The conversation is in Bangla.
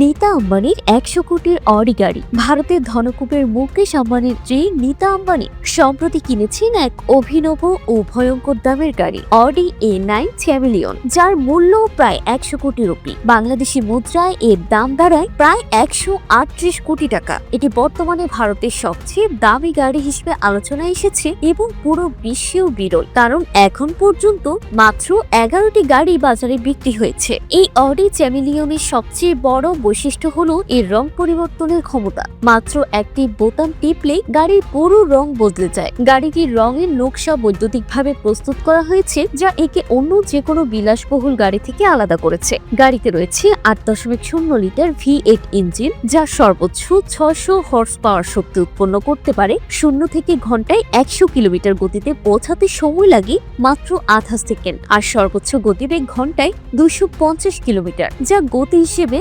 নীতা আম্বানির একশো কোটির অডি গাড়ি। ভারতের ধনকুবের মুকেশ আম্বানির স্ত্রী নীতা আম্বানি, সম্প্রতি কিনেছেন এক অভিনব ও ভয়ঙ্কর দামের গাড়ি, অডি এ নাইন চ্যামিলিয়ন যার মূল্য প্রায় একশো কোটি রুপি। বাংলাদেশি মুদ্রায় এর দাম দাঁড়ায় প্রায় একশো আটত্রিশ কোটি টাকা। এটি বর্তমানে ভারতের সবচেয়ে দামি গাড়ি হিসেবে আলোচনায় এসেছে এবং পুরো বিশ্বেও বিরল। কারণ এখন পর্যন্ত মাত্র এগারোটি গাড়ি বাজারে বিক্রি হয়েছে। এই অডি চ্যামিলিয়নের সবচেয়ে বড় বৈশিষ্ট্য হলো এর রং পরিবর্তনের ক্ষমতা। মাত্র একটি বোতাম টিপলে গাড়ির পুরো রং বদলে যায়। গাড়িটির রঙের নকশা বৈদ্যুতিকভাবে প্রস্তুত করা হয়েছে, যা একে অন্য যে কোনো বিলাসবহুল গাড়ি থেকে আলাদা করেছে। গাড়িতে রয়েছে আট দশমিক শূন্য লিটার ভি এইট ইঞ্জিন, যা সর্বোচ্চ ছশো হর্স পাওয়ার শক্তি উৎপন্ন করতে পারে। শূন্য থেকে ঘন্টায় একশো কিলোমিটার গতিতে পৌঁছাতে সময় লাগে মাত্র আধা সেকেন্ড। আর সর্বোচ্চ গতিবেগ ঘন্টায় দুশো পঞ্চাশ কিলোমিটার, যা গতি হিসেবে